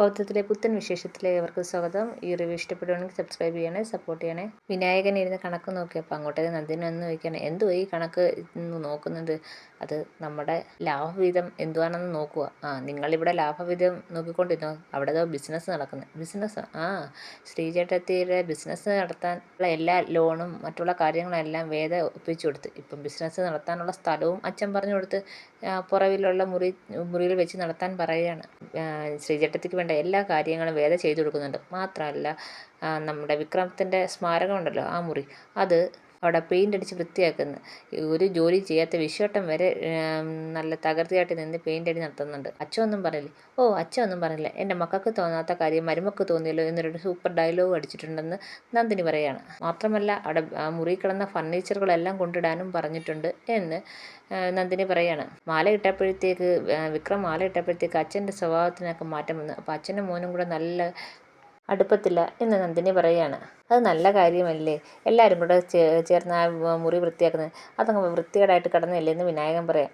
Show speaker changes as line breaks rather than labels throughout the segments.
ബൗദ്ധത്തിലെ പുത്തൻ വിശേഷത്തിലെ അവർക്ക് സ്വാഗതം. ഈ റിവ്യൂ ഇഷ്ടപ്പെടുവാണെങ്കിൽ സബ്സ്ക്രൈബ് ചെയ്യണേ സപ്പോർട്ട് ചെയ്യണേ. വിനായകൻ ഇരുന്ന് കണക്ക് നോക്കിയപ്പോൾ അങ്ങോട്ടേക്ക് നന്ദിനൊന്ന് ഒന്ന് നോക്കിയാണ് എന്തുവാ ഈ കണക്ക് ഇന്ന് നോക്കുന്നത്? അത് നമ്മുടെ ലാഭവിധം എന്തുവാണെന്ന് നോക്കുക ആ നിങ്ങളിവിടെ ലാഭവിധം നോക്കിക്കൊണ്ടിരുന്നോ? അവിടെ ഏതോ ബിസിനസ് നടക്കുന്നത് ബിസിനസ് ആ ശ്രീചേട്ടത്തിയുടെ ബിസിനസ് നടത്താനുള്ള എല്ലാ ലോണും മറ്റുള്ള കാര്യങ്ങളെല്ലാം വേദ ഒപ്പിച്ചു കൊടുത്ത്. ഇപ്പം ബിസിനസ് നടത്താനുള്ള സ്ഥലവും അച്ഛൻ പറഞ്ഞു കൊടുത്ത് പുറവിലുള്ള മുറി മുറിയിൽ വെച്ച് നടത്താൻ പറയുകയാണ്. ശ്രീചേട്ടത്തിക്ക് വേണ്ട എല്ലാ കാര്യങ്ങളും വേദ ചെയ്തു കൊടുക്കുന്നുണ്ട്. മാത്രമല്ല നമ്മുടെ വിക്രമത്തിന്റെ സ്മാരകമുണ്ടല്ലോ ആ മുറി അത് അവിടെ പെയിന്റ് അടിച്ച് വൃത്തിയാക്കുന്നു. ഒരു ജോലി ചെയ്യാത്ത വിശ്വട്ടം വരെ നല്ല തകർത്തിയായിട്ട് നിന്ന് പെയിന്റ് അടി നടത്തുന്നുണ്ട്. അച്ഛൻ ഒന്നും പറയില്ലേ? ഓ അച്ഛൻ ഒന്നും എന്റെ മക്കൾക്ക് തോന്നാത്ത കാര്യം മരുമക്ക് തോന്നിയല്ലോ എന്നൊരു സൂപ്പർ ഡയലോഗ് അടിച്ചിട്ടുണ്ടെന്ന് നന്ദിനി പറയാണ്. മാത്രമല്ല അവിടെ മുറി കിടന്ന ഫർണിച്ചറുകളെല്ലാം കൊണ്ടിടാനും പറഞ്ഞിട്ടുണ്ട് എന്ന് നന്ദിനി പറയാണ്. മാല ഇട്ടപ്പോഴത്തേക്ക് വിക്രം മാല ഇട്ടപ്പോഴത്തേക്ക് അച്ഛന്റെ സ്വഭാവത്തിനൊക്കെ മാറ്റം വന്നു. അപ്പോൾ അച്ഛനും മോനും കൂടെ നല്ല അടുപ്പത്തില്ല എന്ന് നന്ദിനി പറയുകയാണ് അത് നല്ല കാര്യമല്ലേ? എല്ലാവരും കൂടെ ചേ ചേർന്ന് ആ മുറി വൃത്തിയാക്കുന്നത് അതങ്ങ് വൃത്തികേടായിട്ട് കിടന്നില്ലേ എന്ന് വിനായകൻ പറയാം.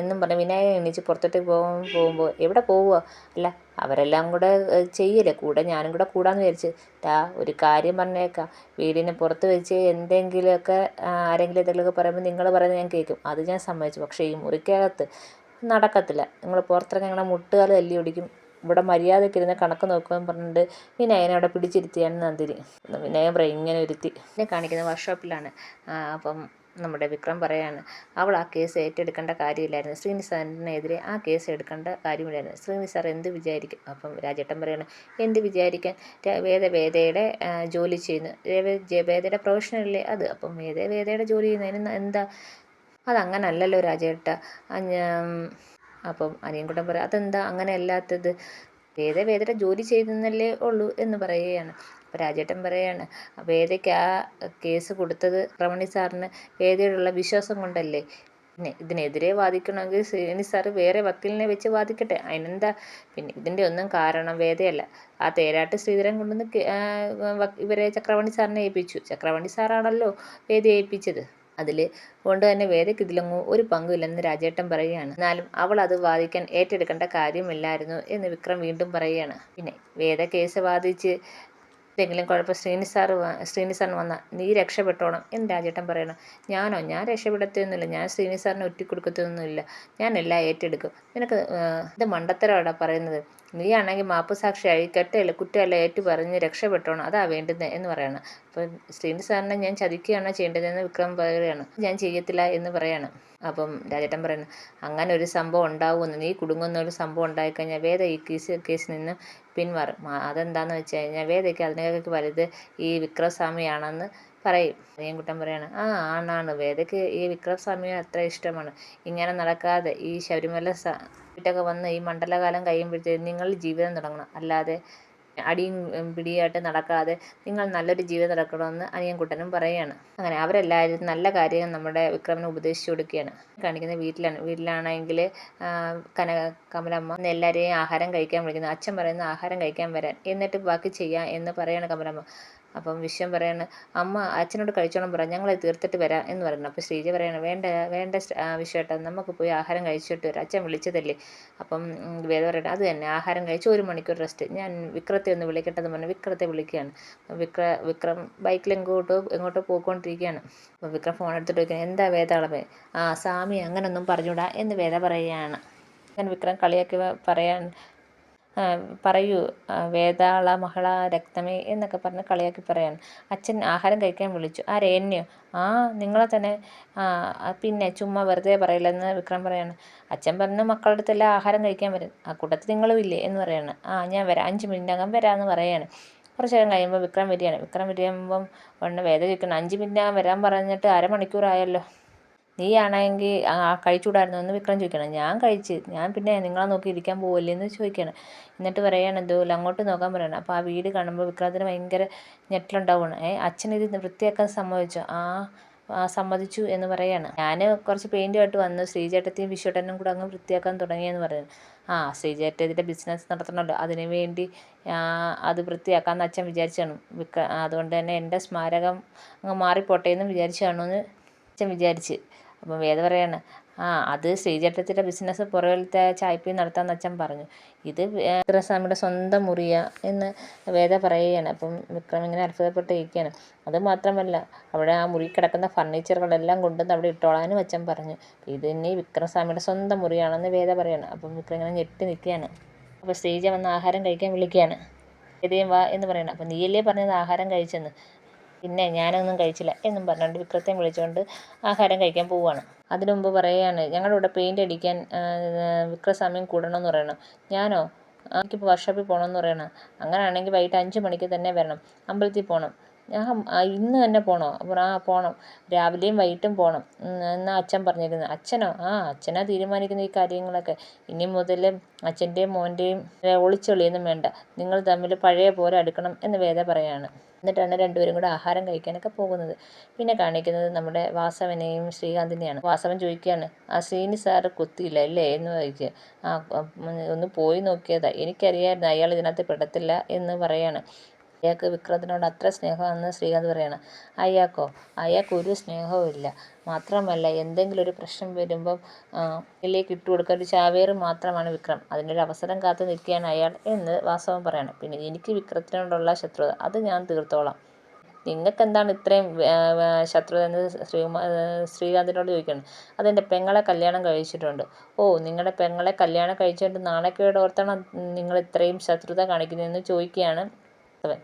എന്നും പറഞ്ഞ് വിനായകൻ എണീച്ച് പുറത്തോട്ട് പോകും പോകുമ്പോൾ എവിടെ പോവുക അല്ല അവരെല്ലാം കൂടെ ചെയ്യല്ലേ? കൂടെ ഞാനും കൂടെ കൂടാന്ന് വിചാരിച്ച്. ടാ ഒരു കാര്യം പറഞ്ഞേക്കാം. വീടിനെ പുറത്ത് വെച്ച് എന്തെങ്കിലുമൊക്കെ ആരെങ്കിലും എന്തെങ്കിലുമൊക്കെ പറയുമ്പോൾ നിങ്ങൾ പറയുന്നത് ഞാൻ കേൾക്കും അത് ഞാൻ സമ്മതിച്ചു. പക്ഷേ ഈ മുറിക്കകത്ത് നടക്കത്തില്ല. നിങ്ങൾ പുറത്തിറങ്ങി ഞങ്ങളുടെ മുട്ടുകാൽ തല്ലി ഒടിക്കും ഇവിടെ മര്യാദയ്ക്ക് ഇരുന്ന് കണക്ക് നോക്കുമെന്ന് പറഞ്ഞിട്ട് വിനയനെ അവിടെ പിടിച്ചിരുത്തിയാണ് നന്ദിനി. പറയും ഇങ്ങനെ ഇരുത്തി എന്നെ കാണിക്കുന്ന വർക്ക്ഷോപ്പിലാണ്. അപ്പം നമ്മുടെ വിക്രം പറയാണ് അവൾ ആ കേസ് ഏറ്റെടുക്കേണ്ട കാര്യമില്ലായിരുന്നു. ശ്രീനി സാറിനെതിരെ ആ കേസ് എടുക്കേണ്ട കാര്യമില്ലായിരുന്നു. ശ്രീനി സാർ എന്ത് വിചാരിക്കും അപ്പം രാജേട്ടൻ പറയാണ് എന്ത് വിചാരിക്കാൻ? ര- വേദ വേദയുടെ ആ, ജോലി ചെയ്യുന്നു വേദയുടെ പ്രൊഫഷനല്ലേ അത്? അപ്പം വേദവേദയുടെ ജോലി ചെയ്യുന്നതിന് എന്താ? അതങ്ങനല്ലല്ലോ രാജേട്ട. അപ്പം അനിയൻകുട്ടൻ പറയാം അതെന്താ? അങ്ങനെ അല്ലാത്തത്. വേദ വേദയുടെ ജോലി ചെയ്തെന്നല്ലേ ഉള്ളൂ എന്ന് പറയുകയാണ്. അപ്പോൾ രാജേട്ടൻ പറയാണ് വേദയ്ക്ക് ആ കേസ് കൊടുത്തത് രമണി സാറിന് വേദയോടുള്ള വിശ്വാസം കൊണ്ടല്ലേ? പിന്നെ ഇതിനെതിരെ വാദിക്കണമെങ്കിൽ ശ്രീനി സാറ് വേറെ വക്കീലിനെ വെച്ച് വാദിക്കട്ടെ. അതിനെന്താ? പിന്നെ ഇതിന്റെ ഒന്നും കാരണം വേദയല്ല. ആ തേരാട്ട് ശ്രീധരൻ കൊണ്ടുവന്ന് ഇവരെ ചക്രവണി സാറിനെ ഏൽപ്പിച്ചു. ചക്രവണി സാറാണല്ലോ വേദയെ ഏൽപ്പിച്ചത്. അതിൽ കൊണ്ട് തന്നെ വേദയ്ക്ക് ഇതിലൊന്നും ഒരു പങ്കുമില്ലെന്ന് രാജേട്ടൻ പറയുകയാണ്. എന്നാലും അവൾ അത് വാദിക്കാൻ ഏറ്റെടുക്കേണ്ട കാര്യമില്ലായിരുന്നു എന്ന് വിക്രം വീണ്ടും പറയുകയാണ്. പിന്നെ വേദ കേസ് വാദിച്ച് എന്തെങ്കിലും കുഴപ്പം. ശ്രീനി സാറ് ശ്രീനി സാറിന് വന്നാൽ നീ രക്ഷപ്പെട്ടോണം. എന്ന് രാജേട്ടൻ പറയണം ഞാനോ? ഞാൻ രക്ഷപ്പെടുത്തൊന്നുമില്ല. ഞാൻ ശ്രീനി സാറിനെ ഒറ്റിക്കൊടുക്കത്തൊന്നുമില്ല. ഞാൻ എല്ലാം ഏറ്റെടുക്കും. നിനക്ക് ഇത് മണ്ടത്തരമാടാ പറയുന്നത്. നീ ആണെങ്കിൽ മാപ്പ് സാക്ഷിയായി കെട്ടല്ല കുറ്റമല്ല ഏറ്റു പറഞ്ഞ് രക്ഷപ്പെട്ടോണം. അതാ വേണ്ടുന്നത് എന്ന് പറയണം. അപ്പം ശ്രീനി സാറിനെ ഞാൻ ചതിക്കുകയാണോ ചെയ്യേണ്ടതെന്ന് വിക്രം പറയുകയാണ്. ഞാൻ ചെയ്യത്തില്ല എന്ന് പറയണം. അപ്പം രാജേട്ടൻ പറയുന്നു അങ്ങനെ ഒരു സംഭവം ഉണ്ടാവുമെന്ന്. നീ കുടുങ്ങുന്ന ഒരു സംഭവം ഉണ്ടായിക്കഴിഞ്ഞാൽ വേദ ഈ കേസ് കേസിൽ നിന്ന് പിന്മാറും അതെന്താണെന്ന് വെച്ച് കഴിഞ്ഞാൽ വേദയ്ക്ക് അതിനേക്ക് വലുത് ഈ വിക്രമസ്വാമിയാണെന്ന് പറയും. അനിയൻകുട്ടൻ പറയാണ് ആ ആണാണ്. വേദയ്ക്ക് ഈ വിക്രമസ്വാമിയെ അത്ര ഇഷ്ടമാണ്. ഇങ്ങനെ നടക്കാതെ ഈ ശബരിമല വീട്ടൊക്കെ വന്ന് ഈ മണ്ഡലകാലം കഴിയുമ്പോഴത്തേക്കും നിങ്ങൾ ജീവിതം തുടങ്ങണം. അല്ലാതെ അടിയും പിടിയായിട്ട് നടക്കാതെ നിങ്ങൾ നല്ലൊരു ജീവിതം നടക്കണമെന്ന് അനിയൻകുട്ടനും പറയുകയാണ്. അങ്ങനെ അവരെല്ലാവരും നല്ല കാര്യം നമ്മുടെ വിക്രമനെ ഉപദേശിച്ചു കൊടുക്കുകയാണ്. കാണിക്കുന്ന വീട്ടിലാണ് വീട്ടിലാണെങ്കിൽ കന കമലമ്മ എല്ലാവരെയും ആഹാരം കഴിക്കാൻ വിളിക്കുന്നു. അച്ഛൻ പറയുന്ന ആഹാരം കഴിക്കാൻ വരാൻ. എന്നിട്ട് ബാക്കി ചെയ്യാം എന്ന് പറയാണ് കമലമ്മ. അപ്പം വിശ്വം പറയാണ് അമ്മ അച്ഛനോട് കഴിച്ചോണം പറ ഞങ്ങളെ തീർത്തിട്ട് വരാം എന്ന് പറയുന്നു. അപ്പോൾ ശ്രീജ പറയാണ് വേണ്ട വേണ്ട വിശ്വേട്ടാ നമുക്ക് പോയി ആഹാരം കഴിച്ചിട്ട് വരാം. അച്ഛൻ വിളിച്ചതല്ലേ? അപ്പം വേദ പറയട്ടെ അത് തന്നെ ആഹാരം കഴിച്ച് ഒരു മണിക്കൂർ റെസ്റ്റ് ഞാൻ വിക്രത്തെ ഒന്ന് വിളിക്കട്ടെ എന്ന് പറഞ്ഞു വിക്രത്തെ വിളിക്കുകയാണ്. വിക്ര വിക്രം ബൈക്കിൽ എങ്ങോട്ടോ എങ്ങോട്ടോ പോയിക്കൊണ്ടിരിക്കുകയാണ്. അപ്പോൾ വിക്രം ഫോൺ എടുത്തിട്ട് ചോദിക്കുന്നത് എന്താ വേദാളമേ ആ സ്വാമി അങ്ങനൊന്നും പറഞ്ഞൂടാ എന്ന് വേദ പറയുകയാണ്. ഞാൻ വിക്രം കളിയാക്കി പറയാൻ പറയൂ ആ, വേതാള മഹള രക്തമേ എന്നൊക്കെ പറഞ്ഞ് കളിയാക്കി പറയാണ്. അച്ഛൻ ആഹാരം കഴിക്കാൻ വിളിച്ചു. ആരെ എന്നെയോ? ആ നിങ്ങളെ തന്നെ. ആ ആ, പിന്നെ ചുമ്മാ വെറുതെ പറയില്ലെന്ന് വിക്രം പറയാണ്. അച്ഛൻ പറഞ്ഞു മക്കളുടെ അടുത്തെല്ലാം ആഹാരം കഴിക്കാൻ വരും? ആ കൂട്ടത്തിൽ നിങ്ങളും ഇല്ലേ എന്ന് പറയാണ്. ആ ഞാൻ വരാം. അഞ്ച് മിനിറ്റിനകം വരാമെന്ന് പറയാണ്. കുറച്ച് നേരം കഴിയുമ്പോൾ വിക്രം വരികയാണ്. വിക്രം വരികയുമ്പം ഉടനെ വേദ ചോദിക്കണം അഞ്ച് മിനിറ്റിനകം വരാൻ പറഞ്ഞിട്ട് അരമണിക്കൂറായല്ലോ. നീ ആണെങ്കിൽ ആ കഴിച്ചുകൂടായിരുന്നു എന്ന് വിക്രം ചോദിക്കണം ഞാൻ കഴിച്ച് ഞാൻ പിന്നെ നിങ്ങളെ നോക്കി ഇരിക്കാൻ പോവല്ലേ എന്ന് ചോദിക്കണം എന്നിട്ട് പറയുകയാണ് എന്തോ അങ്ങോട്ട് നോക്കാൻ പറയണം. അപ്പോൾ ആ വീട് കാണുമ്പോൾ വിക്രമത്തിന് ഭയങ്കര ഞെട്ടലുണ്ടാവുകയാണ് ഏ അച്ഛൻ ഇത് വൃത്തിയാക്കാൻ സമ്മതിച്ചു? ആ സമ്മതിച്ചു എന്ന് പറയാണ്. ഞാൻ കുറച്ച് പെയിന്റുമായിട്ട് വന്നു ശ്രീചേട്ടത്തെയും വിശ്വട്ടനും കൂടെ അങ്ങ് വൃത്തിയാക്കാൻ തുടങ്ങിയെന്ന് പറയുന്നു ആ ശ്രീചേട്ട ഇതിന്റെ ബിസിനസ് നടത്തണമല്ലോ. അതിനു വേണ്ടി അത് വൃത്തിയാക്കാമെന്ന് അച്ഛൻ വിചാരിച്ചാണ്. വിക്ര അതുകൊണ്ട് തന്നെ എന്റെ സ്മാരകം അങ്ങ് മാറിപ്പോട്ടെ എന്ന് വിചാരിച്ചാണോ എന്ന് അച്ഛൻ വിചാരിച്ച്. അപ്പം വേദ പറയാണ് ആ അത് ശ്രീചേട്ടത്തിയുടെ ബിസിനസ് പുറകിലത്തെ ചായപ്പി നടത്താമെന്ന് അച്ഛൻ പറഞ്ഞു. ഇത് വിക്രമസ്വാമിയുടെ സ്വന്തം മുറിയ എന്ന് വേദ പറയുകയാണ്. അപ്പം വിക്രം ഇങ്ങനെ അത്ഭുതപ്പെട്ടിരിക്കുകയാണ്. അത് മാത്രമല്ല അവിടെ ആ മുറി കിടക്കുന്ന ഫർണിച്ചറുകളെല്ലാം കൊണ്ടുവന്ന് അവിടെ ഇട്ടോളാനും അച്ഛൻ പറഞ്ഞു. ഇത് ഇനി വിക്രമസ്വാമിയുടെ സ്വന്തം മുറിയാണെന്ന് വേദ പറയാണ്. അപ്പം വിക്രം ഇങ്ങനെ ഞെട്ടി നിൽക്കുകയാണ്. അപ്പോൾ ശ്രീജ വന്ന് ആഹാരം കഴിക്കാൻ വിളിക്കുകയാണ്. വേദയും വാ എന്ന് പറയണം. അപ്പം നീയല്ലേ പറഞ്ഞത് ആഹാരം കഴിച്ചെന്ന്? പിന്നെ ഞാനൊന്നും കഴിച്ചില്ല എന്നും പറഞ്ഞുകൊണ്ട് വിക്രത്തെ വിളിച്ചുകൊണ്ട് ആഹാരം കഴിക്കാൻ പോവുകയാണ്. അതിനു മുമ്പ് പറയുകയാണ് ഞങ്ങളുടെ ഇവിടെ പെയിന്റ് അടിക്കാൻ വിക്രസ്വാമിയും കൂടണമെന്ന് പറയണം. ഞാനോ എനിക്കിപ്പോൾ വർക്ക്ഷോപ്പിൽ പോകണമെന്ന് പറയണം. അങ്ങനെയാണെങ്കിൽ വൈകിട്ട് അഞ്ച് മണിക്ക് തന്നെ വരണം. അമ്പലത്തിൽ പോകണം ഞാൻ ഇന്ന് തന്നെ പോകണോ അപ്പോൾ ആ പോകണം രാവിലെയും വൈകിട്ടും പോകണം എന്നാൽ അച്ഛൻ പറഞ്ഞിരുന്നു. അച്ഛനോ? ആ അച്ഛനാ തീരുമാനിക്കുന്ന ഈ കാര്യങ്ങളൊക്കെ. ഇനി മുതൽ അച്ഛന്റെയും മോന്റെയും ഒളിച്ചൊളിയൊന്നും വേണ്ട. നിങ്ങൾ തമ്മിൽ പഴയ പോലെ അടുക്കണം എന്ന് വേദ പറയാണ്. എന്നിട്ടാണ് രണ്ടുപേരും കൂടെ ആഹാരം കഴിക്കാനൊക്കെ പോകുന്നത്. പിന്നെ കാണിക്കുന്നത് നമ്മുടെ വാസവനെയും ശ്രീകാന്തിനെയാണ്. വാസവൻ ചോദിക്കുകയാണ് ആ സീനി സാർ കുത്തിയില്ല അല്ലേ? എന്ന് ചോദിക്കുക. ആ ഒന്ന് പോയി നോക്കിയതാ. എനിക്കറിയാമായിരുന്നു അയാൾ ഇതിനകത്ത് പെടത്തില്ല എന്ന് പറയാണ്. അയാൾക്ക് വിക്രത്തിനോട് അത്ര സ്നേഹമാണെന്ന് ശ്രീകാന്ത് പറയണം. അയാൾക്കോ അയാൾക്ക് ഒരു സ്നേഹവും ഇല്ല. മാത്രമല്ല എന്തെങ്കിലും ഒരു പ്രശ്നം വരുമ്പം ഇതിലേക്ക് ഇട്ട് കൊടുക്കാൻ ഒരു ചാവേറ് മാത്രമാണ് വിക്രം. അതിനൊരു അവസരം കാത്തു നിൽക്കുകയാണ് അയാൾ എന്ന് വാസവൻ പറയണം. പിന്നെ എനിക്ക് വിക്രത്തിനോടുള്ള ശത്രുത അത് ഞാൻ തീർത്തോളാം. നിങ്ങൾക്ക് എന്താണ് ഇത്രയും ശത്രുത എന്ന് ശ്രീകുമാ ശ്രീകാന്തിനോട് ചോദിക്കണം അതെന്റെ പെങ്ങളെ കല്യാണം കഴിച്ചിട്ടുണ്ട്. ഓ നിങ്ങളുടെ പെങ്ങളെ കല്യാണം കഴിച്ചുകൊണ്ട് നാണക്കേട് ഓർത്താണ് നിങ്ങൾ ഇത്രയും ശത്രുത കാണിക്കുന്നതെന്ന് ചോദിക്കുകയാണ് അവൻ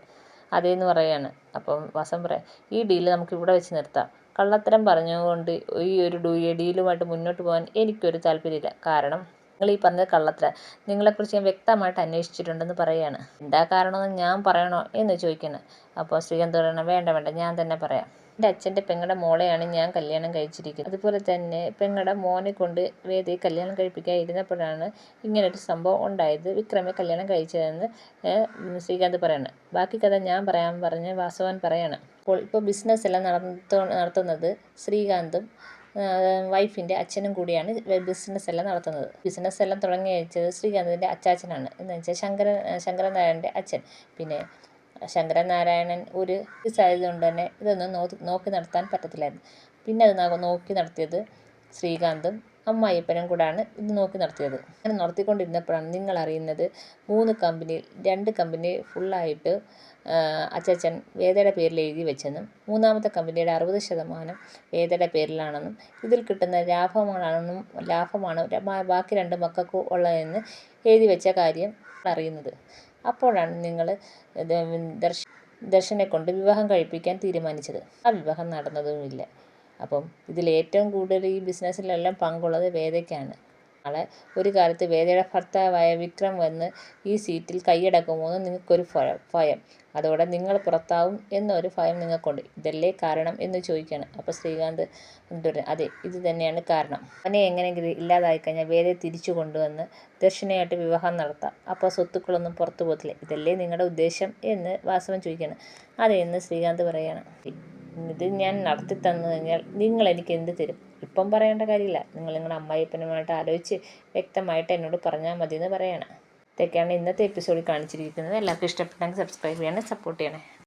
അതേന്ന് പറയാണ്. അപ്പം വാസം പറയാം ഈ ഡീൽ നമുക്ക് ഇവിടെ വെച്ച് നിർത്താം. കള്ളത്തരം പറഞ്ഞുകൊണ്ട് ഈ ഒരു ഡീലുമായിട്ട് മുന്നോട്ട് പോകാൻ എനിക്കൊരു താല്പര്യമില്ല. കാരണം നിങ്ങൾ ഈ പറഞ്ഞത് കള്ളത്തരം. നിങ്ങളെക്കുറിച്ച് ഞാൻ വ്യക്തമായിട്ട് അന്വേഷിച്ചിട്ടുണ്ടെന്ന് പറയുകയാണ് എന്താ കാരണമെന്ന് ഞാൻ പറയണോ എന്ന് ചോദിക്കുന്നത് അപ്പോൾ ശ്രീകാന്ത് പറയണം വേണ്ട വേണ്ട ഞാൻ തന്നെ പറയാം. എന്റെ അച്ഛന്റെ പെങ്ങളുടെ മോളെയാണ് ഞാൻ കല്യാണം കഴിച്ചിരിക്കുന്നത്. അതുപോലെ തന്നെ പെങ്ങളുടെ മോനെ കൊണ്ട് വേദയെ കല്യാണം കഴിപ്പിക്കാൻ ഇരുന്നപ്പോഴാണ് ഇങ്ങനൊരു സംഭവം ഉണ്ടായത്. വിക്രമെ കല്യാണം കഴിച്ചതെന്ന് ശ്രീകാന്ത് പറയാണ്. ബാക്കി കഥ ഞാൻ പറയാൻ പറഞ്ഞ് വാസവൻ പറയാണ്. അപ്പോൾ ഇപ്പോൾ ബിസിനസ് എല്ലാം നടത്തോ നടത്തുന്നത് ശ്രീകാന്തും വൈഫിന്റെ അച്ഛനും കൂടിയാണ് ബിസിനസ് എല്ലാം നടത്തുന്നത്. ബിസിനസ് എല്ലാം തുടങ്ങി വെച്ചത് ശ്രീകാന്തിന്റെ അച്ചാച്ചനാണ്. എന്ന് വെച്ചാൽ ശങ്കര ശങ്കരൻ നാരായണന്റെ അച്ഛൻ. പിന്നെ ശങ്കരനാരായണൻ ഒരു കൊണ്ട് തന്നെ ഇതൊന്നും നോക്കി നടത്താൻ പറ്റത്തില്ലായിരുന്നു. പിന്നെ അത് നോക്കി നടത്തിയത് ശ്രീകാന്തും അമ്മായിപ്പനും കൂടാണ് ഇത് നോക്കി നടത്തിയത്. അങ്ങനെ നടത്തിക്കൊണ്ടിരുന്നപ്പോഴാണ് നിങ്ങൾ അറിയുന്നത് മൂന്ന് കമ്പനി രണ്ട് കമ്പനി ഫുള്ളായിട്ട് അച്ചച്ചൻ വേദയുടെ പേരിൽ എഴുതി വെച്ചെന്നും മൂന്നാമത്തെ കമ്പനിയുടെ അറുപത് ശതമാനം വേദയുടെ പേരിലാണെന്നും ഇതിൽ കിട്ടുന്ന ലാഭമാണെന്നും ലാഭമാണ് ബാക്കി രണ്ട് മക്കൾക്ക് ഉള്ളതെന്ന് എഴുതി വെച്ച കാര്യം അറിയുന്നത്. അപ്പോഴാണ് നിങ്ങൾ ദർശ ദർശനെ കൊണ്ട് വിവാഹം കഴിപ്പിക്കാൻ തീരുമാനിച്ചത്. ആ വിവാഹം നടന്നതുമില്ല. അപ്പം ഇതിൽ ഏറ്റവും കൂടുതൽ ഈ ബിസിനസ്സിലെല്ലാം പങ്കുള്ളത് വേദയ്ക്കാണ്. നാളെ ഒരു കാലത്ത് വേദയുടെ ഭർത്താവായ വിക്രം വന്ന് ഈ സീറ്റിൽ കൈയടക്കുമോ എന്ന് നിങ്ങൾക്കൊരു ഭയം. അതോടെ നിങ്ങൾ പുറത്താവും എന്നൊരു ഭയം നിങ്ങൾക്കുണ്ട്. ഇതല്ലേ കാരണം എന്ന് ചോദിക്കുകയാണ് അപ്പോൾ ശ്രീകാന്ത് അതെ ഇത് തന്നെയാണ് കാരണം. അവനെ എങ്ങനെയെങ്കിലും ഇല്ലാതായി കഴിഞ്ഞാൽ വേദയെ തിരിച്ചു കൊണ്ടുവന്ന് ദക്ഷിണയായിട്ട് വിവാഹം നടത്താം. അപ്പോൾ സ്വത്തുക്കളൊന്നും പുറത്തു പോകത്തില്ല. ഇതല്ലേ നിങ്ങളുടെ ഉദ്ദേശം എന്ന് വാസവൻ ചോദിക്കുകയാണ് അതെ എന്ന് ശ്രീകാന്ത് പറയുകയാണ് ഇത് ഞാൻ നടത്തി തന്നു കഴിഞ്ഞാൽ നിങ്ങൾ എനിക്ക് എന്ത് തരും? ഇപ്പം പറയേണ്ട കാര്യമില്ല. നിങ്ങൾ നിങ്ങളുടെ അമ്മായിപ്പനുമായിട്ട് ആലോചിച്ച് വ്യക്തമായിട്ട് എന്നോട് പറഞ്ഞാൽ മതി എന്ന് പറയണം. ഇതൊക്കെയാണ് ഇന്നത്തെ എപ്പിസോഡിൽ കാണിച്ചിരിക്കുന്നത്. എല്ലാവർക്കും ഇഷ്ടപ്പെട്ടെങ്കിൽ സബ്സ്ക്രൈബ് ചെയ്യണേ സപ്പോർട്ട് ചെയ്യണേ.